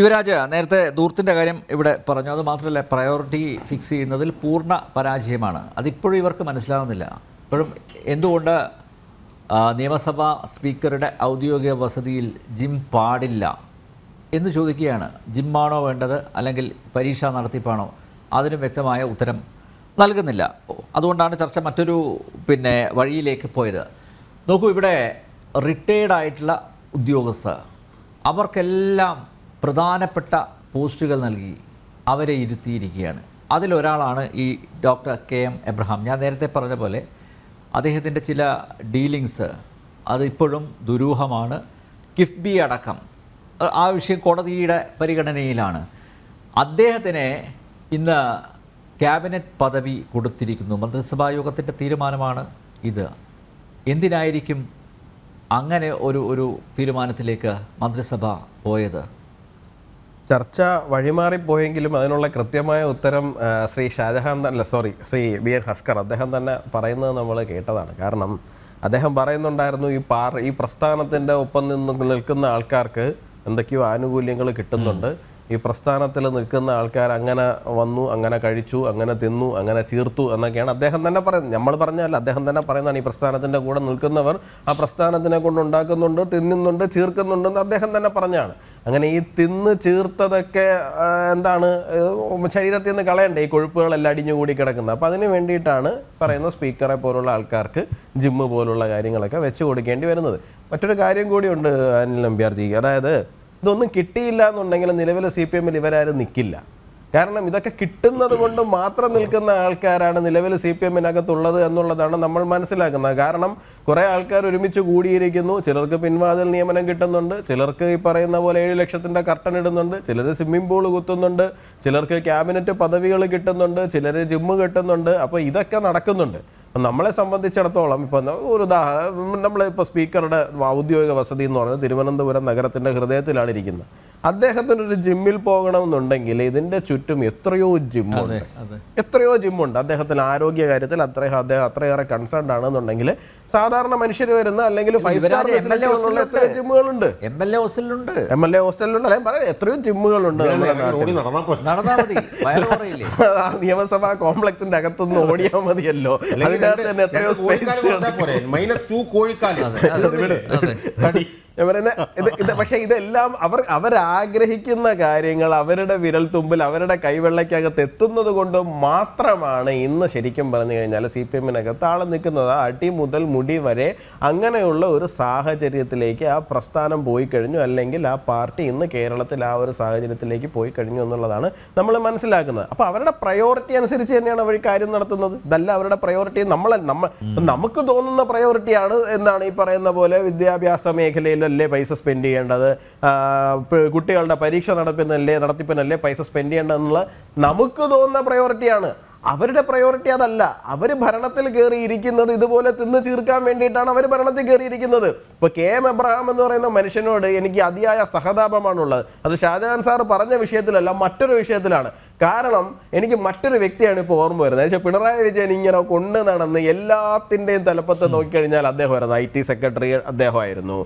യുവരാജ് നേരത്തെ ദൂർത്തിന്റെ കാര്യം ഇവിടെ പറഞ്ഞു. അത് മാത്രമല്ല പ്രയോറിറ്റി ഫിക്സ് ചെയ്യുന്നതിൽ പൂർണ പരാജയമാണ്. അതിപ്പോഴും ഇവർക്ക് മനസ്സിലാവുന്നില്ല. ഇപ്പോഴും എന്തുകൊണ്ട് നിയമസഭാ സ്പീക്കറുടെ ഔദ്യോഗിക വസതിയിൽ ജിം പാടില്ല എന്ന് ചോദിക്കുകയാണ്. ജിമ്മാണോ വേണ്ടത്? അല്ലെങ്കിൽ പരീക്ഷാ നടത്തിപ്പാണോ? അതിനും വ്യക്തമായ ഉത്തരം നൽകുന്നില്ല. അതുകൊണ്ടാണ് ചർച്ച മറ്റൊരു പിന്നെ വഴിയിലേക്ക് പോയത്. നോക്കൂ ഇവിടെ റിട്ടയേർഡ് ആയിട്ടുള്ള ഉദ്യോഗസ്ഥർ അവർക്കെല്ലാം പ്രധാനപ്പെട്ട പോസ്റ്റുകൾ നൽകി അവരെ ഇരുത്തിയിരിക്കുകയാണ്. അതിലൊരാളാണ് ഈ ഡോക്ടർ കെ എം എബ്രഹാം. ഞാൻ നേരത്തെ പറഞ്ഞ പോലെ അദ്ദേഹത്തിന്റെ ചില ഡീലിങ്സ് അതിപ്പോഴും ദുരൂഹമാണ്. കിഫ്ബി അടക്കം ആ വിഷയം കോടതിയുടെ പരിഗണനയിലാണ്. അദ്ദേഹത്തിന് ഇന്ന് ക്യാബിനറ്റ് പദവി കൊടുത്തിരിക്കുന്നു. മന്ത്രിസഭാ യോഗത്തിന്റെ തീരുമാനമാണ് ഇത്. എന്തിനായിരിക്കും അങ്ങനെ ഒരു ഒരു തീരുമാനത്തിലേക്ക് മന്ത്രിസഭ പോയത്? ചർച്ച വഴിമാറിപ്പോയെങ്കിലും അതിനുള്ള കൃത്യമായ ഉത്തരം ശ്രീ ഷാജഹാൻ അല്ല sorry Shri B N Haskar അദ്ദേഹം തന്നെ പറയുന്നത് നമ്മൾ കേട്ടതാണ്. കാരണം അദ്ദേഹം പറയുന്നുണ്ടായിരുന്നു ഈ പാർ ഈ പ്രസ്ഥാനത്തിന്റെ ഒപ്പം നിന്ന് നിൽക്കുന്ന ആൾക്കാർക്ക് എന്തൊക്കെയോ ആനുകൂല്യങ്ങൾ കിട്ടുന്നുണ്ട്. ഈ പ്രസ്ഥാനത്തിൽ നിൽക്കുന്ന ആൾക്കാർ അങ്ങനെ വന്നു അങ്ങനെ കഴിച്ചു അങ്ങനെ തിന്നു അങ്ങനെ ചീർത്തു എന്നൊക്കെയാണ് അദ്ദേഹം തന്നെ പറയുന്നത്. നമ്മൾ പറഞ്ഞല്ല അദ്ദേഹം തന്നെ പറയുന്നതാണ് ഈ പ്രസ്ഥാനത്തിന്റെ കൂടെ നിൽക്കുന്നവർ ആ പ്രസ്ഥാനത്തിനെ കൊണ്ട് ഉണ്ടാക്കുന്നുണ്ട് തിന്നുന്നുണ്ട് ചീർക്കുന്നുണ്ടെന്ന് അദ്ദേഹം തന്നെ പറഞ്ഞാണ് അങ്ങനെ ഈ തിന്ന് ചീർത്തതൊക്കെ എന്താണ് ശരീരത്തിൽ നിന്ന് കളയണ്ടേ? ഈ കൊഴുപ്പുകളെല്ലാം അടിഞ്ഞുകൂടി കിടക്കുന്നത്. അപ്പോൾ അതിന് വേണ്ടിയിട്ടാണ് പറയുന്ന സ്പീക്കറെ പോലുള്ള ആൾക്കാർക്ക് ജിമ്മ് പോലുള്ള കാര്യങ്ങളൊക്കെ വെച്ച് കൊടുക്കേണ്ടി വരുന്നത്. മറ്റൊരു കാര്യം കൂടിയുണ്ട് അനിൽ നമ്പ്യാർജി അതായത് ഇതൊന്നും കിട്ടിയില്ല എന്നുണ്ടെങ്കിൽ നിലവിൽ സി പി എമ്മിൽ ഇവരാരും നിൽക്കില്ല കാരണം ഇതൊക്കെ കിട്ടുന്നത് കൊണ്ട് മാത്രം നിൽക്കുന്ന ആൾക്കാരാണ് നിലവിൽ സി പി എമ്മിനകത്തുള്ളത് എന്നുള്ളതാണ് നമ്മൾ മനസ്സിലാക്കുന്നത്. കാരണം കുറേ ആൾക്കാർ ഒരുമിച്ച് കൂടിയിരിക്കുന്നു. ചിലർക്ക് പിൻവാതിൽ നിയമനം കിട്ടുന്നുണ്ട്. ചിലർക്ക് ഈ പറയുന്ന പോലെ ഏഴ് ലക്ഷത്തിന്റെ കർട്ടൻ ഇടുന്നുണ്ട്. ചിലർ സ്വിമ്മിംഗ് പൂൾ കുത്തുന്നുണ്ട്. ചിലർക്ക് ക്യാബിനറ്റ് പദവികൾ കിട്ടുന്നുണ്ട്. ചിലർ ജിമ്മ് കിട്ടുന്നുണ്ട്. അപ്പോൾ ഇതൊക്കെ നടക്കുന്നുണ്ട്. അപ്പം നമ്മളെ സംബന്ധിച്ചിടത്തോളം ഇപ്പം ഒരു ഉദാഹരണം നമ്മളിപ്പോൾ സ്പീക്കറുടെ ഔദ്യോഗിക വസതി എന്ന് പറയുന്നത് തിരുവനന്തപുരം നഗരത്തിന്റെ ഹൃദയത്തിലാണ് ഇരിക്കുന്നത്. അദ്ദേഹത്തിനൊരു ജിമ്മിൽ പോകണമെന്നുണ്ടെങ്കിൽ ഇതിന്റെ ചുറ്റും എത്രയോ ജിമ്മുണ്ട്. എത്രയോ ജിമ്മുണ്ട്. അദ്ദേഹത്തിന് ആരോഗ്യ കാര്യത്തിൽ അത്രയും അദ്ദേഹം അത്രയേറെ കൺസേൺഡ് ആണെന്നുണ്ടെങ്കിൽ സാധാരണ മനുഷ്യർ വരുന്ന അല്ലെങ്കിൽ ഫൈവ് സ്റ്റാർ എത്രയോ ജിമ്മുകളുണ്ട്. എം എൽ എ ഹോസ്റ്റലിലുണ്ട് എം എൽ എ ഹോസ്റ്റലിലുണ്ട് അല്ലെങ്കിൽ പറയാം എത്രയോ ജിമ്മുകളുണ്ട് നിയമസഭാ കോംപ്ലക്സിന്റെ അകത്തുനിന്ന് ഓടിയാൽ മതിയല്ലോ. അതിനകത്ത് തന്നെ എത്രയോ സ്പേസ് മൈനസ് ടു കോഴിക്കാൽ. പക്ഷെ ഇതെല്ലാം അവർ അവരാഗ്രഹിക്കുന്ന കാര്യങ്ങൾ അവരുടെ വിരൽ തുമ്പിൽ അവരുടെ കൈവെള്ളയ്ക്കകത്ത് എത്തുന്നത് കൊണ്ട് മാത്രമാണ് ഇന്ന് ശരിക്കും പറഞ്ഞു കഴിഞ്ഞാൽ സി പി എമ്മിനകത്ത് ആൾ നിൽക്കുന്നത്. അടി മുതൽ മുടി വരെ അങ്ങനെയുള്ള ഒരു സാഹചര്യത്തിലേക്ക് ആ പ്രസ്ഥാനം പോയി കഴിഞ്ഞു. അല്ലെങ്കിൽ ആ പാർട്ടി ഇന്ന് കേരളത്തിൽ ആ ഒരു സാഹചര്യത്തിലേക്ക് പോയി കഴിഞ്ഞു എന്നുള്ളതാണ് നമ്മൾ മനസ്സിലാക്കുന്നത്. അപ്പോൾ അവരുടെ പ്രയോറിറ്റി അനുസരിച്ച് തന്നെയാണ് അവർ കാര്യം നടത്തുന്നത്. ഇതല്ല അവരുടെ പ്രയോറിറ്റി നമ്മൾ നമ്മൾ നമുക്ക് തോന്നുന്ന പ്രയോറിറ്റിയാണ് എന്നാണ് ഈ പറയുന്ന പോലെ വിദ്യാഭ്യാസ മേഖലയിലല്ലേ പൈസ സ്പെൻഡ് ചെയ്യേണ്ടത്? കുട്ടികളുടെ പരീക്ഷ നടപ്പിനല്ലേ നടത്തിപ്പിനല്ലേ പൈസ സ്പെൻഡ് ചെയ്യേണ്ടതെന്നുള്ള നമുക്ക് തോന്നുന്ന പ്രയോറിറ്റിയാണ് അവരുടെ പ്രയോറിറ്റി അതല്ല. അവർ ഭരണത്തിൽ കയറിയിരിക്കുന്നത് ഇതുപോലെ തിന്ന് ചീർക്കാൻ വേണ്ടിയിട്ടാണ് അവർ ഭരണത്തിൽ കയറിയിരിക്കുന്നത് ഇപ്പോൾ കെ എം എബ്രഹാം എന്ന് പറയുന്ന മനുഷ്യനോട് എനിക്ക് അതിയായ സഹതാപമാണുള്ളത്. അത് ഷാജഹാൻ സാർ പറഞ്ഞ വിഷയത്തിലല്ല മറ്റൊരു വിഷയത്തിലാണ്. കാരണം എനിക്ക് മറ്റൊരു വ്യക്തിയാണ് ഇപ്പോൾ ഓർമ്മ വരുന്നത്. പക്ഷേ പിണറായി വിജയൻ ഇങ്ങനെ കൊണ്ട് നടന്ന് എല്ലാത്തിന്റെയും തലപ്പത്ത് നോക്കിക്കഴിഞ്ഞാൽ അദ്ദേഹമായിരുന്നു ഐ ടി സെക്രട്ടറി അദ്ദേഹമായിരുന്നു.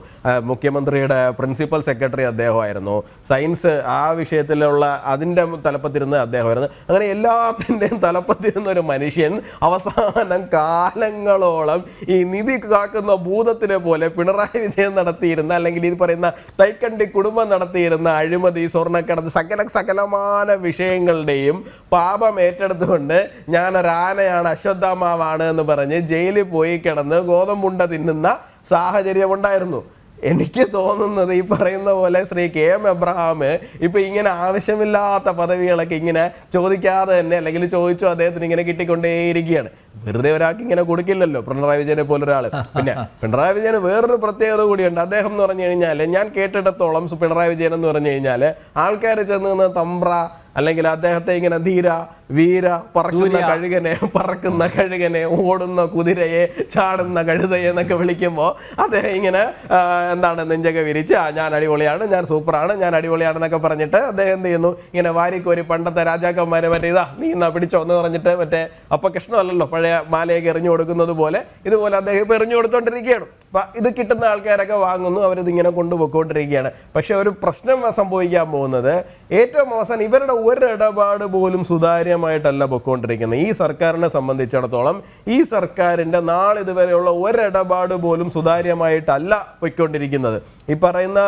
മുഖ്യമന്ത്രിയുടെ പ്രിൻസിപ്പൽ സെക്രട്ടറി അദ്ദേഹമായിരുന്നു. സയൻസ് ആ വിഷയത്തിലുള്ള അതിന്റെ തലപ്പത്തിരുന്ന് അദ്ദേഹമായിരുന്നു. അങ്ങനെ എല്ലാത്തിന്റെയും തലപ്പത്തിരുന്ന ഒരു മനുഷ്യൻ അവസാനം കാലങ്ങളോളം ഈ നിധി കാക്കുന്ന ഭൂതത്തിനെ പോലെ പിണറായി വിജയൻ നടത്തിയിരുന്ന അല്ലെങ്കിൽ ഇത് പറയുന്ന തൈക്കണ്ടി കുടുംബം നടത്തിയിരുന്ന അഴിമതി സ്വർണക്കടത്ത് സകല സകലമാന വിഷയങ്ങളുടെയും പാപം ഏറ്റെടുത്തുകൊണ്ട് ഞാൻ ഒരാനയാണ് അശ്വത്ഥാമാവാണ് എന്ന് പറഞ്ഞ് ജയിലിൽ പോയി കിടന്ന് ഗോതമ്പുണ്ട തിന്നുന്ന സാഹചര്യം ഉണ്ടായിരുന്നു. എനിക്ക് തോന്നുന്നത് ഈ പറയുന്ന പോലെ ശ്രീ കെ എം എബ്രഹാം ഇപ്പൊ ഇങ്ങനെ ആവശ്യമില്ലാത്ത പദവികളൊക്കെ ഇങ്ങനെ ചോദിക്കാതെ തന്നെ അല്ലെങ്കിൽ ചോദിച്ചു അദ്ദേഹത്തിന് ഇങ്ങനെ കിട്ടിക്കൊണ്ടേയിരിക്കുകയാണ്. വെറുതെ ഒരാൾക്ക് ഇങ്ങനെ കൊടുക്കില്ലല്ലോ പിണറായി വിജയനെ പോലെ ഒരാൾ പിന്നെ പിണറായി വിജയന് വേറൊരു പ്രത്യേകത കൂടിയുണ്ട്. അദ്ദേഹം എന്ന് പറഞ്ഞു കഴിഞ്ഞാൽ ഞാൻ കേട്ടിടത്തോളം പിണറായി വിജയൻ എന്ന് പറഞ്ഞു കഴിഞ്ഞാൽ ആൾക്കാർ ചെന്ന് തമ്പ്ര അല്ലെങ്കിൽ അദ്ദേഹത്തെ ഇങ്ങനെ ധീര വീര പറക്കുന്ന കഴുകനെ പറക്കുന്ന കഴുകനെ ഓടുന്ന കുതിരയെ ചാടുന്ന കഴുതയെ എന്നൊക്കെ വിളിക്കുമ്പോൾ അദ്ദേഹം ഇങ്ങനെ എന്താണ് നെഞ്ചൊക്കെ വിരിച്ച് "ആ, ഞാൻ അടിപൊളിയാണ് ഞാൻ സൂപ്പറാണ് ഞാൻ അടിപൊളിയാണെന്നൊക്കെ പറഞ്ഞിട്ട് അദ്ദേഹം എന്ത് ചെയ്യുന്നു? ഇങ്ങനെ വാരിക്കോരി പണ്ടത്തെ രാജാക്കന്മാരെ മറ്റേ ഇതാ നീ എന്നാ പിടിച്ചോ എന്ന് പറഞ്ഞിട്ട് മറ്റേ അപ്പൊ കൃഷ്ണമല്ലല്ലോ പഴയ മാലയൊക്കെ എറിഞ്ഞു കൊടുക്കുന്നത് പോലെ ഇതുപോലെ അദ്ദേഹം ഇപ്പൊ എറിഞ്ഞു കൊടുത്തോണ്ടിരിക്കുകയാണ്. ഇത് കിട്ടുന്ന ആൾക്കാരൊക്കെ വാങ്ങുന്നു അവരിത് ഇങ്ങനെ കൊണ്ടുപോയിക്കൊണ്ടിരിക്കുകയാണ്. പക്ഷെ ഒരു പ്രശ്നം സംഭവിക്കാൻ പോകുന്നത് ഏറ്റവും അവസാനം ഇവരുടെ ഒരു ഇടപാട് പോലും സുതാര്യമായിട്ടല്ല പൊയ്ക്കൊണ്ടിരിക്കുന്നത്. ഈ സർക്കാരിനെ സംബന്ധിച്ചിടത്തോളം ഈ സർക്കാരിന്റെ നാളിതുവരെയുള്ള ഒരിടപാട് പോലും സുതാര്യമായിട്ടല്ല പൊയ്ക്കൊണ്ടിരിക്കുന്നത്. ഈ പറയുന്ന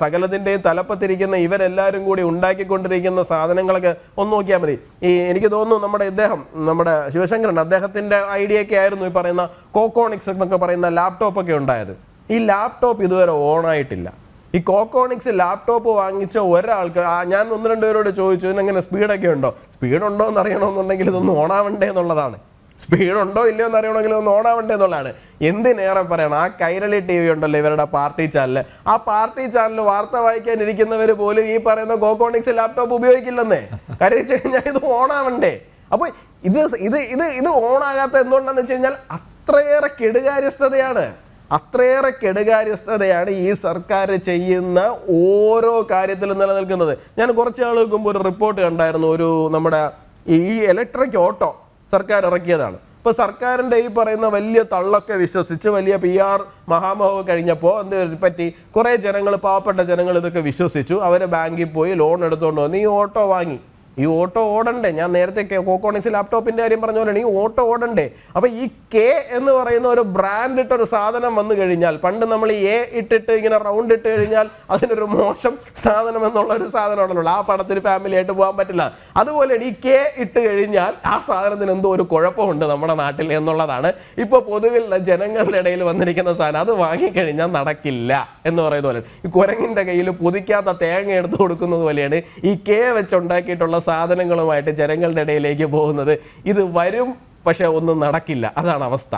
സകലത്തിന്റെയും തലപ്പത്തിരിക്കുന്ന ഇവരെല്ലാവരും കൂടി ഉണ്ടാക്കിക്കൊണ്ടിരിക്കുന്ന സാധനങ്ങളൊക്കെ ഒന്ന് നോക്കിയാൽ മതി. ഈ എനിക്ക് തോന്നുന്നു നമ്മുടെ ഇദ്ദേഹം നമ്മുടെ ശിവശങ്കരൻ അദ്ദേഹത്തിന്റെ ഐഡിയ ഒക്കെ ആയിരുന്നു ഈ പറയുന്ന കോക്കോണിക്സ് എന്നൊക്കെ പറയുന്ന ലാപ്ടോപ്പ് ഒക്കെ ഉണ്ടായത്. ഈ ലാപ്ടോപ്പ് ഇതുവരെ ഓണായിട്ടില്ല ഈ കോക്കോണിക്സ് ലാപ്ടോപ്പ് വാങ്ങിച്ച ഒരാൾക്ക് ഞാൻ ഒന്ന് രണ്ട് പേരോട് ചോദിച്ചു ഇതിനെങ്ങനെ സ്പീഡൊക്കെ ഉണ്ടോ? സ്പീഡ് ഉണ്ടോ എന്ന് അറിയണമെന്നുണ്ടെങ്കിൽ ഇതൊന്ന് ഓണാവണ്ടേ എന്നുള്ളതാണ്. സ്പീഡ് ഉണ്ടോ ഇല്ലയോ എന്ന് അറിയണമെങ്കിൽ ഒന്ന് ഓണാവണ്ടേ എന്നുള്ളതാണ്. എന്തിനേറെ പറയണം ആ കൈരളി ടി വി ഉണ്ടല്ലോ ഇവരുടെ പാർട്ടി ചാനൽ ആ പാർട്ടി ചാനൽ വാർത്ത വായിക്കാൻ ഇരിക്കുന്നവർ പോലും ഈ പറയുന്ന കോക്കോണിക്സ് ലാപ്ടോപ്പ് ഉപയോഗിക്കില്ലെന്നേ. കാര്യം വെച്ച് കഴിഞ്ഞാൽ ഇത് ഓണാവണ്ടേ അപ്പോൾ ഇത് ഇത് ഇത് ഇത് ഓണാകാത്ത എന്തുകൊണ്ടാന്ന് വെച്ച് കഴിഞ്ഞാൽ അത്രയേറെ കെടുകാര്യസ്ഥതയാണ്. അത്രയേറെ കെടുകാര്യസ്ഥതയാണ് ഈ സർക്കാർ ചെയ്യുന്ന ഓരോ കാര്യത്തിലും നിലനിൽക്കുന്നത്. ഞാൻ കുറച്ച് നാളുകൾക്ക് മുമ്പ് ഒരു റിപ്പോർട്ട് കണ്ടായിരുന്നു. ഒരു നമ്മുടെ ഈ ഇലക്ട്രിക് ഓട്ടോ സർക്കാർ ഇറക്കിയതാണ്. ഇപ്പോൾ സർക്കാരിന്റെ ഈ പറയുന്ന വലിയ തള്ളൊക്കെ വിശ്വസിച്ച് വലിയ പി ആർ മഹാമഹവ് കഴിഞ്ഞപ്പോൾ എന്ത് പറ്റി? കുറേ ജനങ്ങൾ പാവപ്പെട്ട ജനങ്ങൾ ഇതൊക്കെ വിശ്വസിച്ചു. അവർ ബാങ്കിൽ പോയി ലോൺ എടുത്തുകൊണ്ട് വന്ന്. ഈ ഓട്ടോ വാങ്ങി. ഈ ഓട്ടോ ഓടണ്ടേ? ഞാൻ നേരത്തെ കോക്കോണിക്സ് ലാപ്ടോപ്പിന്റെ കാര്യം പറഞ്ഞ പോലെയാണ്. ഈ ഓട്ടോ ഓടണ്ടേ? അപ്പൊ ഈ കെ എന്ന് പറയുന്ന ഒരു ബ്രാൻഡ് ഇട്ട ഒരു സാധനം വന്നു കഴിഞ്ഞാൽ പണ്ട് നമ്മൾ ഈ എ ഇട്ടിട്ട് ഇങ്ങനെ റൗണ്ട് ഇട്ട് കഴിഞ്ഞാൽ അതിനൊരു മോശം സാധനം എന്നുള്ള ഒരു സാധനം ഉണ്ടല്ലോ. ആ പടത്തിന് ഫാമിലി ആയിട്ട് പോകാൻ പറ്റില്ല. അതുപോലെയാണ് ഈ കെ ഇട്ട് കഴിഞ്ഞാൽ ആ സാധനത്തിന് എന്തോ ഒരു കുഴപ്പമുണ്ട് നമ്മുടെ നാട്ടിൽ എന്നുള്ളതാണ്. ഇപ്പോൾ പൊതുവിൽ ജനങ്ങളുടെ ഇടയിൽ വന്നിരിക്കുന്ന സാധനം അത് വാങ്ങിക്കഴിഞ്ഞാൽ നടക്കില്ല എന്ന് പറയുന്ന പോലെ. ഈ കുരങ്ങിന്റെ കയ്യിൽ പുതിക്കാത്ത തേങ്ങ എടുത്ത് കൊടുക്കുന്നത് പോലെയാണ് ഈ കെ വെച്ചുണ്ടാക്കിയിട്ടുള്ള സാധനങ്ങളുമായിട്ട് ജനങ്ങളുടെ ഇടയിലേക്ക് പോകുന്നത്. ഇത് വരും പക്ഷെ ഒന്നും നടക്കില്ല. അതാണ് അവസ്ഥ.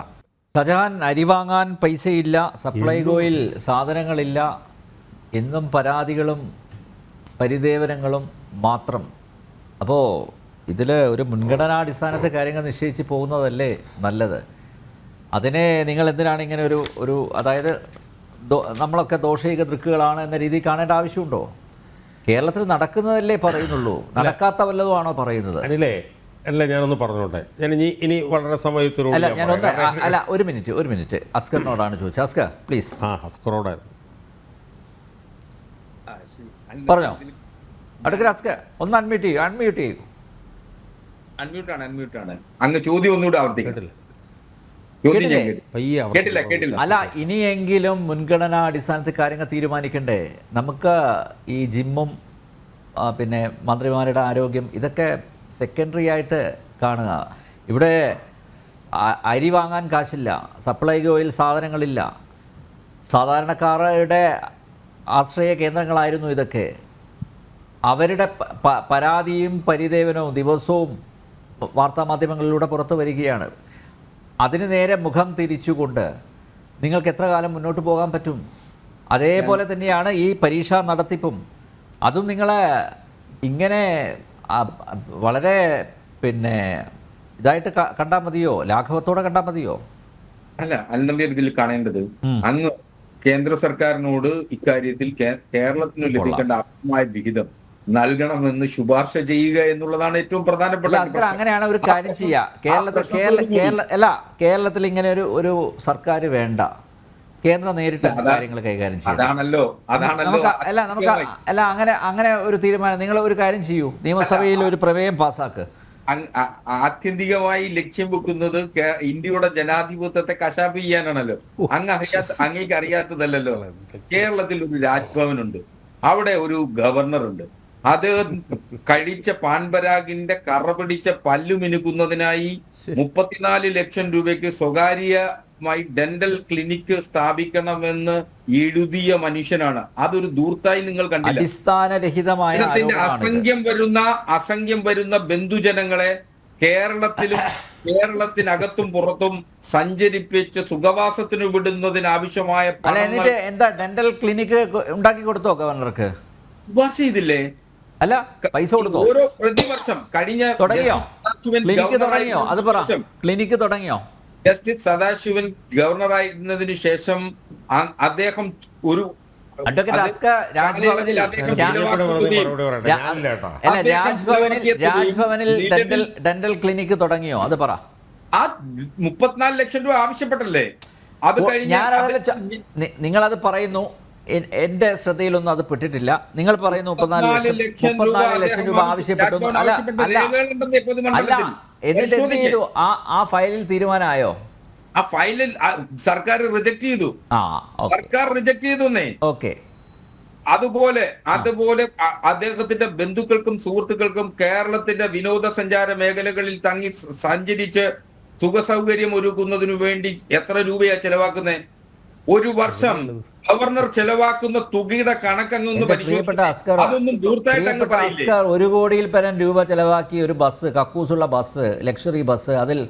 ഷജഹാൻ അരി വാങ്ങാൻ പൈസയില്ല സപ്ലൈകോയിൽ സാധനങ്ങളില്ല എന്നും പരാതികളും പരിദേവനങ്ങളും മാത്രം. അപ്പോൾ ഇതിൽ ഒരു മുൻഗണനാടിസ്ഥാനത്തെ കാര്യങ്ങൾ നിശ്ചയിച്ച് പോകുന്നതല്ലേ നല്ലത്? അതിനെ നിങ്ങൾ എന്തിനാണ് ഇങ്ങനെ ഒരു ഒരു അതായത് നമ്മളൊക്കെ ദോഷയുക ദൃക്കുകളാണ് എന്ന രീതിയിൽ കാണേണ്ട ആവശ്യമുണ്ടോ? കേരളത്തിൽ നടക്കുന്നതല്ലേ പറയുന്നുള്ളൂ. നടക്കാത്ത വല്ലതുമാണോ പറയുന്നത്? അനിലേ അല്ല ഞാനൊന്ന് പറഞ്ഞോട്ടെ. ഞാൻ ഇനി ഇനി വളരെ സമയത്തിലൂടെ അല്ല ഞാനൊന്ന് അല്ല ഒരു മിനിറ്റ് ഒരു മിനിറ്റ്. അസ്കറിനോടാണ് ചോദിച്ചത്. അസ്കർ പ്ലീസ്. ആ ഹസ്കറോടായിരുന്നു പറഞ്ഞോ. അടുക്കൽ അസ്കർ ഒന്ന് അൺമ്യൂട്ട് ചെയ്യൂ അൺമ്യൂട്ട് ചെയ്യൂ. അൺമ്യൂട്ടാണ് അൺമ്യൂട്ടാണ് അങ്ങ് ചോദ്യം ഒന്നുകൂടെ ആവർത്തിക്കണം അല്ല ഇനിയെങ്കിലും മുൻഗണനാ അടിസ്ഥാനത്തിൽ കാര്യങ്ങൾ തീരുമാനിക്കണ്ടേ? നമുക്ക് ഈ ജിമ്മും പിന്നെ മന്ത്രിമാരുടെ ആരോഗ്യം ഇതൊക്കെ സെക്കൻഡറി ആയിട്ട് കാണുക. ഇവിടെ അരി വാങ്ങാൻ കാശില്ല സപ്ലൈ സപ്ലൈകോയിൽ സാധനങ്ങളില്ല. സാധാരണക്കാരുടെ ആശ്രയ കേന്ദ്രങ്ങളായിരുന്നു ഇതൊക്കെ. അവരുടെ പരാതിയും പരിദേവനവും ദിവസവും വാർത്താമാധ്യമങ്ങളിലൂടെ പുറത്തു വരികയാണ്. അതിന് നേരെ മുഖം തിരിച്ചുകൊണ്ട് നിങ്ങൾക്ക് എത്ര കാലം മുന്നോട്ട് പോകാൻ പറ്റും? അതേപോലെ തന്നെയാണ് ഈ പരീക്ഷ നടത്തിപ്പും. അതും നിങ്ങളെ ഇങ്ങനെ വളരെ പിന്നെ ഇതായിട്ട് കണ്ടാൽ മതിയോ? ലാഘവത്തോടെ കണ്ടാൽ മതിയോ? അല്ല അന്നത്തെ ഇതിൽ കാണേണ്ടത് അങ്ങ് കേന്ദ്ര സർക്കാരിനോട് ഇക്കാര്യത്തിൽ കേരളത്തിന് ലഭിക്കേണ്ട അർഹമായ വിഹിതം നൽകണമെന്ന് ശുപാർശ ചെയ്യുക എന്നുള്ളതാണ് ഏറ്റവും പ്രധാനപ്പെട്ട അങ്ങനെയാണ് ഒരു കാര്യം ചെയ്യുക കേരളത്തിൽ കേരള കേരള അല്ല കേരളത്തിൽ ഇങ്ങനെ ഒരു ഒരു സർക്കാർ വേണ്ട. കേന്ദ്രം നേരിട്ട് കാര്യങ്ങൾ കൈകാര്യം ചെയ്യും അതാണല്ലോ അതാണല്ലോ അല്ല നമുക്ക് അല്ല അങ്ങനെ അങ്ങനെ ഒരു തീരുമാനം നിങ്ങൾ ഒരു കാര്യം ചെയ്യൂ. നിയമസഭയിൽ ഒരു പ്രമേയം പാസ്സാക്ക്. ആത്യന്തികമായി ലക്ഷ്യം വെക്കുന്നത് ഇന്ത്യയുടെ ജനാധിപത്യത്തെ കശാപ്പ് ചെയ്യാനാണല്ലോ. അങ്ങ് അറിയാത്ത അങ്ങേക്ക് അറിയാത്തതല്ലല്ലോ കേരളത്തിൽ ഒരു രാജ്ഭവനുണ്ട്. അവിടെ ഒരു ഗവർണർ ഉണ്ട് അത് കഴിച്ച പാൻപരാഗിന്റെ കറ പിടിച്ച പല്ലു മിനുക്കുന്നതിനായി മുപ്പത്തിനാല് ലക്ഷം രൂപയ്ക്ക് സ്വകാര്യമായി ഡെന്റൽ ക്ലിനിക്ക് സ്ഥാപിക്കണമെന്ന് എഴുതിയ മനുഷ്യനാണ്. അതൊരു ദൂർത്തായി നിങ്ങൾ കണ്ടില്ല. അടിസ്ഥാനരഹിതമായ അസംഖ്യം വരുന്ന അസംഖ്യം വരുന്ന ബന്ധുജനങ്ങളെ കേരളത്തിലും കേരളത്തിനകത്തും പുറത്തും സഞ്ചരിപ്പിച്ച് സുഖവാസത്തിന് വിടുന്നതിനാവശ്യമായ എന്നിട്ട് എന്താ ഡെന്റൽ ക്ലിനിക്ക് ഉണ്ടാക്കി കൊടുത്തോ ഗവർണർക്ക്? ശുപാർശ ചെയ്തില്ലേ? അല്ല പൈസ കൊടുത്തോ ഓരോ പ്രതിവർഷം കഴിഞ്ഞ തുടങ്ങിയോ? ക്ലിനിക്ക് തുടങ്ങിയോ? അത് പറ. ക്ലിനിക്ക് തുടങ്ങിയോ? ജസ്റ്റിസ് സദാശിവൻ ഗവർണറായിരുന്നതിന് ശേഷം അദ്ദേഹം ഒരു അഡ്വക്കേറ്റ് അസ്ക രാജ്ഭവനിൽ അല്ല ഡെന്റൽ ഡെന്റൽ ക്ലിനിക്ക് തുടങ്ങിയോ? അത് പറ. ആ മുപ്പത്തിനാല് ലക്ഷം രൂപ ആവശ്യപ്പെട്ടല്ലേ? അത് കഴിഞ്ഞ നിങ്ങളത് പറയുന്നു. എന്റെ ശ്രദ്ധയിലൊന്നും അത് പെട്ടിട്ടില്ല. നിങ്ങൾ പറയുന്നു മുപ്പത്തിനാല് ലക്ഷം മുപ്പത്തിനാല് ലക്ഷം രൂപ ആവശ്യപ്പെട്ടു അല്ല അല്ല. അല്ല എന്നിട്ട് എന്ത് ചെയ്തു? ആ ആ ഫയലിൽ തീരുമാനമായോ? ആ ഫയലിൽ സർക്കാർ റിജക്ട് ചെയ്തു. ആ ഓക്കെ. സർക്കാർ റിജക്ട് ചെയ്തുന്നേ ഓക്കെ. അതുപോലെ അതുപോലെ അദ്ദേഹത്തിന്റെ ബന്ധുക്കൾക്കും സുഹൃത്തുക്കൾക്കും കേരളത്തിന്റെ വിനോദസഞ്ചാര മേഖലകളിൽ തങ്ങി സഞ്ചരിച്ച് സുഖസൗകര്യം ഒരുക്കുന്നതിനു വേണ്ടി എത്ര രൂപയാ ചെലവാക്കുന്നേ? ഒരു വർഷം ഗവർണർ ചെലവാക്കുന്ന തുകയുടെ കണക്കങ്ങൊന്ന് അസ്കർ ഒരു കോടിയിൽ പരം രൂപ ചെലവാക്കി ഒരു ബസ് കക്കൂസുള്ള ബസ് ലക്ഷറി ബസ് അതിൽ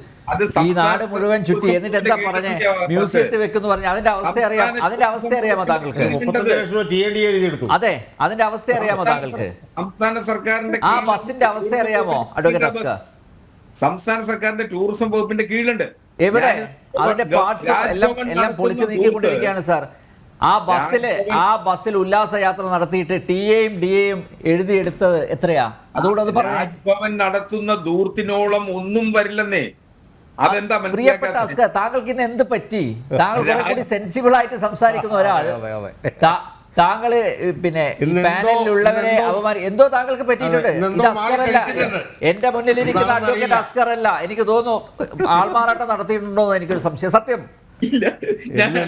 ഈ നാട് മുഴുവൻ ചുറ്റി എന്നിട്ട് എന്താ പറഞ്ഞേ. മ്യൂസിയത്തിൽ വെക്കുന്നു പറഞ്ഞു. അതിന്റെ അവസ്ഥ അറിയാം. അതിന്റെ അവസ്ഥ അറിയാമോ താങ്കൾക്ക്? അതെ അതിന്റെ അവസ്ഥ അറിയാമോ താങ്കൾക്ക്? സംസ്ഥാന സർക്കാരിന്റെ ആ ബസിന്റെ അവസ്ഥ അറിയാമോ അഡ്വക്കേറ്റ് അസ്കർ? സംസ്ഥാന സർക്കാരിന്റെ ടൂറിസം വകുപ്പിന്റെ കീഴിലുണ്ട്. എവിടെ? അതിന്റെ പാർട്സ് എല്ലാം എല്ലാം പൊളിച്ചു നീക്കിക്കൊണ്ടിരിക്കുകയാണ് സാർ ആ ബസ്സിൽ ആ ബസ്സിൽ ഉല്ലാസയാത്ര നടത്തിയിട്ട് ടി എയും ഡി എയും എഴുതിയെടുത്തത് എത്രയാ? അതുകൂടെ ഒന്ന് പറഞ്ഞേ. രാജ്ഭവൻ നടത്തുന്ന ദൂർത്തിനോളം ഒന്നും വരില്ലെന്നേ. അതെന്താ പ്രിയപ്പെട്ട അസ്ക അസ്കർ താങ്കൾക്ക് ഇന്ന് എന്ത് പറ്റി? താങ്കൾ കുറെ കൂടി സെൻസിബിൾ ആയിട്ട് സംസാരിക്കുന്ന ഒരാൾ താങ്കൾ പിന്നെ ഈ പാനലിലുള്ളവരെ അപമാനി എന്തോ താങ്കൾക്ക് പറ്റിയിട്ടുണ്ട്. ഇത് അസ്കറല്ല. അല്ല എന്റെ മുന്നിൽ ഇരിക്കുന്ന അഡ്വക്കേറ്റ് അസ്കറല്ല. അല്ല എനിക്ക് തോന്നുന്നു ആൾമാറാട്ടം നടത്തിയിട്ടുണ്ടോ എന്ന് എനിക്കൊരു സംശയം. സത്യം.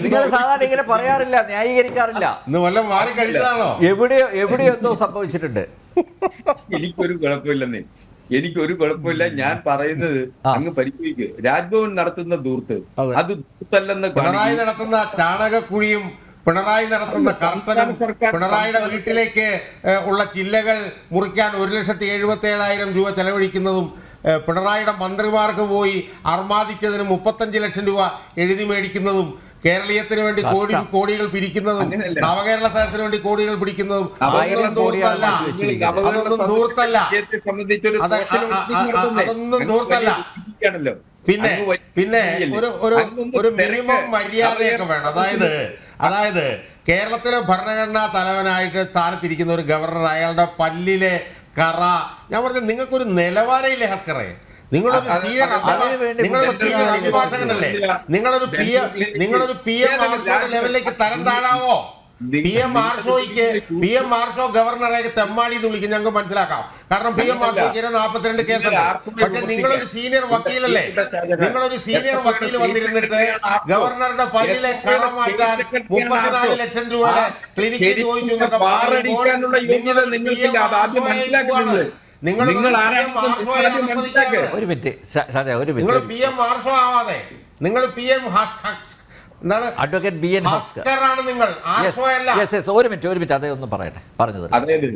നിങ്ങൾ സാധാരണ ഇങ്ങനെ പറയാറില്ല ന്യായീകരിക്കാറില്ല. എവിടെയോ എവിടെയോ എന്തോ സംഭവിച്ചിട്ടുണ്ട്? എനിക്കൊരു കുഴപ്പമില്ലെന്നേ എനിക്കൊരു കുഴപ്പമില്ല. ഞാൻ പറയുന്നത് അങ്ങ് പരിശോധിക്ക് രാജ്ഭവൻ നടത്തുന്ന ദൂർത്ത് അത്. ദൂർത്തല്ലെന്ന് പിണറായി നടത്തുന്ന ചാണകക്കുഴിയും പിണറായി നടത്തുന്ന കർത്തനം പിണറായിയുടെ വീട്ടിലേക്ക് ഉള്ള ചില്ലകൾ മുറിക്കാൻ ഒരു ലക്ഷത്തി എഴുപത്തി ഏഴായിരം രൂപ ചെലവഴിക്കുന്നതും പിണറായിയുടെ മന്ത്രിമാർക്ക് പോയി അർമാദിച്ചതിന് മുപ്പത്തഞ്ച് ലക്ഷം രൂപ എഴുതി മേടിക്കുന്നതും കേരളീയത്തിന് വേണ്ടി കോടി കോടികൾ പിരിക്കുന്നതും. നവകേരള സദസ്സിന് വേണ്ടി കോടികൾ പിടിക്കുന്നതും ദൂർത്തല്ല ധൂർത്തല്ല അതൊന്നും ദൂർത്തല്ല ധൂർത്തല്ല. അതൊന്നും ധൂർത്തല്ല. പിന്നെ പിന്നെ ഒരു ഒരു. മിനിമം മര്യാദയൊക്കെ വേണം അതായത് അതായത് കേരളത്തിലെ ഭരണഘടനാ തലവനായിട്ട് സ്ഥാനത്തിരിക്കുന്ന ഒരു ഗവർണർ അയാളുടെ പല്ലിലെ കറ. ഞാൻ പറഞ്ഞത് നിങ്ങൾക്കൊരു നിലവാരമില്ലേ ഹസ്കറെ? നിങ്ങളൊരു സീനിയർ നിങ്ങളൊരു സീനിയർ അഭിഭാഷകനല്ലേ? നിങ്ങളൊരു പി എം നിങ്ങളൊരു പി എം ലെവലിലേക്ക് തരം താഴാവോ? പി എം ആർഷോയ്ക്ക് പി എം ആർഷോ ഗവർണറെ തെമ്മാടി എന്ന് വിളിക്കും ഞങ്ങൾക്ക് മനസ്സിലാക്കാം. കാരണം പി എം ആർഷോയ്ക്ക് നാൽപ്പത്തിരണ്ട് കേസുണ്ട്. പക്ഷെ നിങ്ങളൊരു സീനിയർ വക്കീലല്ലേ? നിങ്ങളൊരു സീനിയർ വക്കീൽ വന്നിരുന്നിട്ട് ഗവർണറുടെ പല്ലിലെ കറ മാറ്റാൻ മുപ്പത്തിനാല് ലക്ഷം രൂപയുടെ ക്ലിനിക്കിൽ ചോദിച്ചു എന്നൊക്കെ മനസ്സിലാക്കുന്നത് നിങ്ങൾ നിങ്ങൾ മിനിറ്റ് ഒരു മിനിറ്റ്. ഒരു നിങ്ങൾ പി എം ആർഷോ ആവാതെ നിങ്ങൾ P M advocate B N നിങ്ങൾ. ഒരു മിനിറ്റ് ഒരു മിനിറ്റ്. അതേ ഒന്ന് പറയട്ടെ. പറഞ്ഞു അതായത്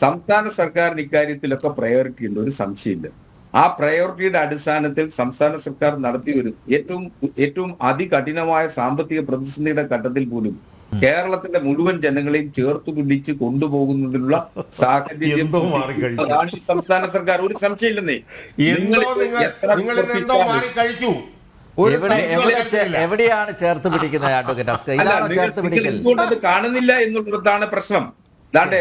സംസ്ഥാന സർക്കാരിന് ഇക്കാര്യത്തിലൊക്കെ പ്രയോറിറ്റി ഉണ്ട്. ഒരു സംശയമില്ല. ആ പ്രയോറിറ്റിയുടെ അടിസ്ഥാനത്തിൽ സംസ്ഥാന സർക്കാർ നടത്തി വരും ഏറ്റവും ഏറ്റവും അതികഠിനമായ സാമ്പത്തിക പ്രതിസന്ധിയുടെ ഘട്ടത്തിൽ പോലും കേരളത്തിന്റെ മുഴുവൻ ജനങ്ങളെയും ചേർത്ത് പിടിച്ച് കൊണ്ടുപോകുന്നതിനുള്ള സാഹചര്യം സംസ്ഥാന സർക്കാർ. ഒരു സംശയമില്ലെന്നേ. നിങ്ങൾ എത്ര എന്തോ മാറി കഴിച്ചു എവിടെയാണ് ചേർത്ത് പിടിക്കുന്നത് അഡ്വക്കേറ്റ് ചേർത്ത് കാണുന്നില്ല എന്നുള്ളതാണ് പ്രശ്നം. അല്ലാണ്ട്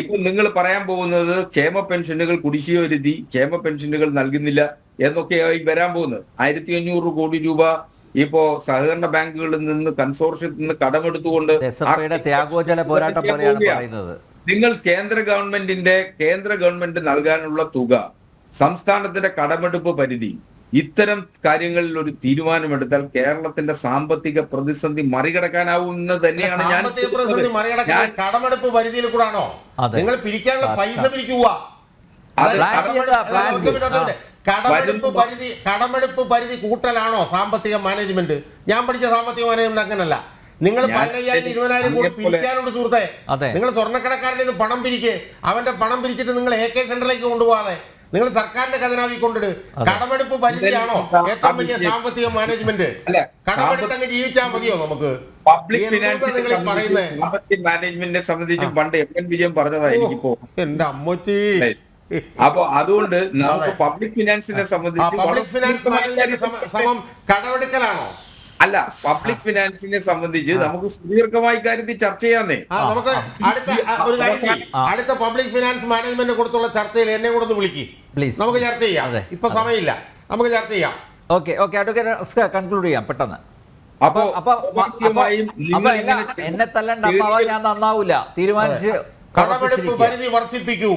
ഇപ്പൊ നിങ്ങൾ പറയാൻ പോകുന്നത് ക്ഷേമ പെൻഷനുകൾ കുടിശ്ശിക വരുത്തി ക്ഷേമ പെൻഷനുകൾ നൽകുന്നില്ല എന്നൊക്കെയായി വരാൻ പോകുന്നത്. ആയിരത്തി അഞ്ഞൂറ് കോടി രൂപ ഇപ്പോ സഹകരണ ബാങ്കുകളിൽ നിന്ന് കൺസോർഷ്യത്തിൽ നിന്ന് കടമെടുത്തുകൊണ്ട് ത്യാഗോജല പോരാട്ടം പോലെയാണ് പറയുന്നത്. നിങ്ങൾ കേന്ദ്ര ഗവൺമെന്റിന്റെ കേന്ദ്ര ഗവൺമെന്റ് നൽകാനുള്ള തുക സംസ്ഥാനത്തിന്റെ കടമെടുപ്പ് പരിധി ഇത്തരം കാര്യങ്ങളിൽ ഒരു തീരുമാനമെടുത്താൽ കേരളത്തിന്റെ സാമ്പത്തിക പ്രതിസന്ധി മറികടക്കാനാവുമെന്ന് തന്നെയാണ് ഞാൻ സാമ്പത്തിക പ്രതിസന്ധി മറികടക്കാൻ കടമെടുപ്പ് പരിധിയിൽ കൂടാണോ? നിങ്ങൾ പിരിക്കാനുള്ള പൈസ പിരിക്കുക. അത് കടമെടുപ്പ് പരിധി കടമെടുപ്പ് പരിധി കൂട്ടലാണോ സാമ്പത്തിക മാനേജ്മെന്റ്? ഞാൻ പഠിച്ച സാമ്പത്തിക മാനേജ്മെന്റ് അങ്ങനല്ല. നിങ്ങൾ പതിനയ്യായിരം ഇരുപതിനായിരം കോടി പിരിക്കാനുണ്ട് സുഹൃത്തെ. നിങ്ങൾ സ്വർണക്കടക്കാരന്റെ പണം പിരിക്ക്. അവന്റെ പണം പിരിച്ചിട്ട് നിങ്ങൾ എ കെ സെന്ററിലേക്ക് കൊണ്ടുപോകാതെ. നിങ്ങൾ സർക്കാരിന്റെ ഖജനാവി കൊണ്ടിട്. കടമെടുപ്പ് പരിധിയാണോ? ഏറ്റവും വലിയ സാമ്പത്തിക മാനേജ്മെന്റ് അല്ല, കടമെടുത്തങ്ങ് ജീവിച്ചാൽ മതിയോ നമുക്ക്? പബ്ലിക് സാമ്പത്തിക മാനേജ്മെന്റിനെ സംബന്ധിച്ച് പണ്ട് എം എൻ വിജയം പറഞ്ഞതായിരിക്കും എന്റെ അമ്മച്ചി. അപ്പൊ അതുകൊണ്ട് നമുക്ക് പബ്ലിക് ഫിനാൻസിനെ സംബന്ധിച്ച് പബ്ലിക് ഫിനാൻസ് മാനേജ്മെന്റ് സമം കടമെടുക്കലാണോ? അല്ല പബ്ലിക് ഫിനാൻസിനെ സംബന്ധിച്ച് നമുക്ക് സുദീർഘമായി കാര്യത്തിൽ ചർച്ച ചെയ്യാന്നേ. ആ നമുക്ക് അടുത്ത ഒരു കാര്യം അടുത്ത പബ്ലിക് ഫിനാൻസ് മാനേജ്മെന്റ് കൊടുത്തുള്ള ചർച്ചയിൽ എന്നെ കൂടെ ഒന്ന് വിളിക്ക്. പ്ലീസ് നമുക്ക് ചർച്ച ചെയ്യാം. ഇപ്പൊ സമയമില്ല. നമുക്ക് ചർച്ച ചെയ്യാം. ഓക്കെ ഓക്കെ അഡ്വക്കേറ്റ് കൺക്ലൂഡ് ചെയ്യാം പെട്ടെന്ന്. അപ്പൊ അപ്പൊ എന്നെ തല്ലണ്ട അമ്മാവ ഞാൻ നന്നാവൂല. തീരുമാനിച്ച് കടമെടുപ്പ് പരിധി വർദ്ധിപ്പിക്കൂ.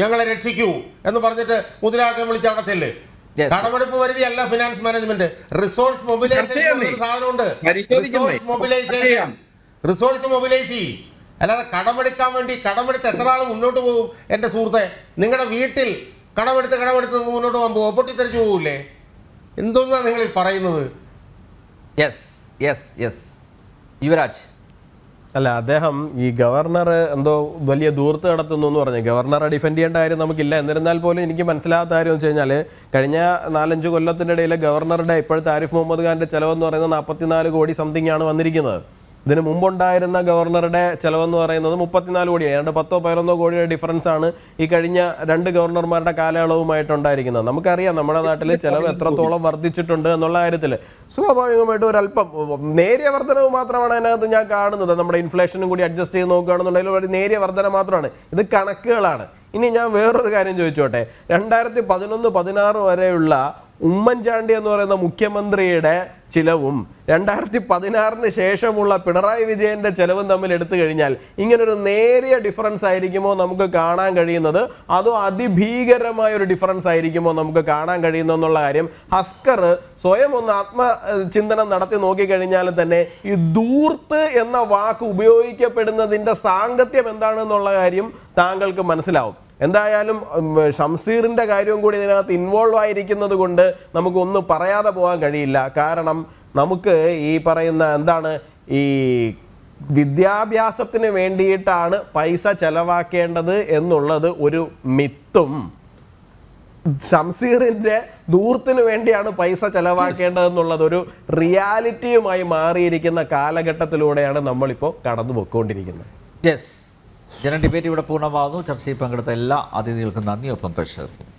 ഞങ്ങളെ രക്ഷിക്കൂ എന്ന് പറഞ്ഞിട്ട് മുദ്രാവാക്യം വിളിച്ച് അവിടെ ചെല്ല്. Yes. കടമെടുപ്പ് പരിധി അല്ല ഫിനാൻസ് മാനേജ്മെന്റ് റിസോഴ്സ് മൊബിലൈസേഷൻ സാധനമുണ്ട്. റിസോഴ്സ് മൊബിലൈസേഷൻ റിസോഴ്സ് മൊബിലൈസ് ചെയ്യും. അല്ലാതെ കടമെടുക്കാൻ വേണ്ടി കടമെടുത്ത് എത്ര നാൾ മുന്നോട്ട് പോകും? എന്റെ സുഹൃത്തെ നിങ്ങളുടെ വീട്ടിൽ കടമെടുത്ത് കടമെടുത്ത് മുന്നോട്ട് പോകാൻ പോകും. പൊട്ടിത്തെറിച്ച് പോകൂലേ എന്തോന്നാ നിങ്ങൾ പറയുന്നത്? Yes yes yes Yuvaraj. അല്ല അദ്ദേഹം ഈ ഗവർണർ എന്തോ വലിയ ദൂർത്ത് നടത്തുന്നു എന്ന് പറഞ്ഞു. ഗവർണറെ ഡിഫെൻഡ് ചെയ്യേണ്ട കാര്യം നമുക്കില്ല. എന്നിരുന്നാൽ പോലും എനിക്ക് മനസ്സിലാകാത്ത കാര്യം എന്ന് വെച്ച് കഴിഞ്ഞാൽ കഴിഞ്ഞ നാലഞ്ച് കൊല്ലത്തിനിടയിൽ ഗവർണറുടെ ഇപ്പോഴത്തെ ആരിഫ് മുഹമ്മദ് ഖാന്റെ ചിലവെന്ന് പറയുന്നത് നാൽപ്പത്തിനാല് കോടി സംതിങ് ആണ് വന്നിരിക്കുന്നത്. ഇതിന് മുമ്പുണ്ടായിരുന്ന ഗവർണറുടെ ചെലവെന്ന് പറയുന്നത് മുപ്പത്തിനാല് കോടിയാണ്. ഏതാണ്ട് പത്തോ പതിനൊന്നോ കോടിയുടെ ഡിഫറൻസ് ആണ് ഈ കഴിഞ്ഞ രണ്ട് ഗവർണർമാരുടെ കാലയളവുമായിട്ടുണ്ടായിരിക്കുന്നത്. നമുക്കറിയാം നമ്മുടെ നാട്ടിൽ ചെലവ് എത്രത്തോളം വർദ്ധിച്ചിട്ടുണ്ട് എന്നുള്ള കാര്യത്തിൽ സ്വാഭാവികമായിട്ടും ഒരല്പം നേരിയ വർധനവ് മാത്രമാണ് അതിനകത്ത് ഞാൻ കാണുന്നത്. നമ്മുടെ ഇൻഫ്ലേഷനും കൂടി അഡ്ജസ്റ്റ് ചെയ്ത് നോക്കുകയാണെന്നുണ്ടെങ്കിൽ ഒരു നേരിയ വർധന മാത്രമാണ്. ഇത് കണക്കുകളാണ്. ഇനി ഞാൻ വേറൊരു കാര്യം ചോദിച്ചോട്ടെ. രണ്ടായിരത്തി പതിനൊന്ന് പതിനാറ് വരെയുള്ള ഉമ്മൻചാണ്ടി എന്ന് പറയുന്ന മുഖ്യമന്ത്രിയുടെ ചിലവും രണ്ടായിരത്തി പതിനാറിന് ശേഷമുള്ള പിണറായി വിജയന്റെ ചെലവും തമ്മിൽ എടുത്തു കഴിഞ്ഞാൽ ഇങ്ങനൊരു നേരിയ ഡിഫറൻസ് ആയിരിക്കുമോ നമുക്ക് കാണാൻ കഴിയുന്നത്? അതോ അതിഭീകരമായ ഒരു ഡിഫറൻസ് ആയിരിക്കുമോ നമുക്ക് കാണാൻ കഴിയുന്നു എന്നുള്ള കാര്യം ഹസ്കർ സ്വയം ഒന്ന് ആത്മചിന്തനം നടത്തി നോക്കിക്കഴിഞ്ഞാൽ തന്നെ ഈ ദൂർത്ത് എന്ന വാക്ക് ഉപയോഗിക്കപ്പെടുന്നതിന്റെ സാങ്കത്യം എന്താണെന്നുള്ള കാര്യം താങ്കൾക്ക് മനസ്സിലാവും. എന്തായാലും ഷംസീറിന്റെ കാര്യവും കൂടി ഇതിനകത്ത് ഇൻവോൾവ് ആയിരിക്കുന്നത് കൊണ്ട് നമുക്കൊന്നും പറയാതെ പോകാൻ കഴിയില്ല. കാരണം നമുക്ക് ഈ പറയുന്ന എന്താണ് ഈ വിദ്യാഭ്യാസത്തിന് വേണ്ടിയിട്ടാണ് പൈസ ചെലവാക്കേണ്ടത് എന്നുള്ളത് ഒരു മിത്തും. ഷംസീറിന്റെ ദൂർത്തിന് വേണ്ടിയാണ് പൈസ ചെലവാക്കേണ്ടതെന്നുള്ളത് ഒരു റിയാലിറ്റിയുമായി മാറിയിരിക്കുന്ന കാലഘട്ടത്തിലൂടെയാണ് നമ്മളിപ്പോൾ കടന്നു പോയിക്കൊണ്ടിരിക്കുന്നത് യെസ് ജന ഡിബേറ്റ് ഇവിടെ പൂർണമാകുന്നു. ചർച്ചയിൽ പങ്കെടുത്ത എല്ലാ അതിഥികൾക്കും നന്ദി. ഒപ്പം പ്രേക്ഷകർക്കും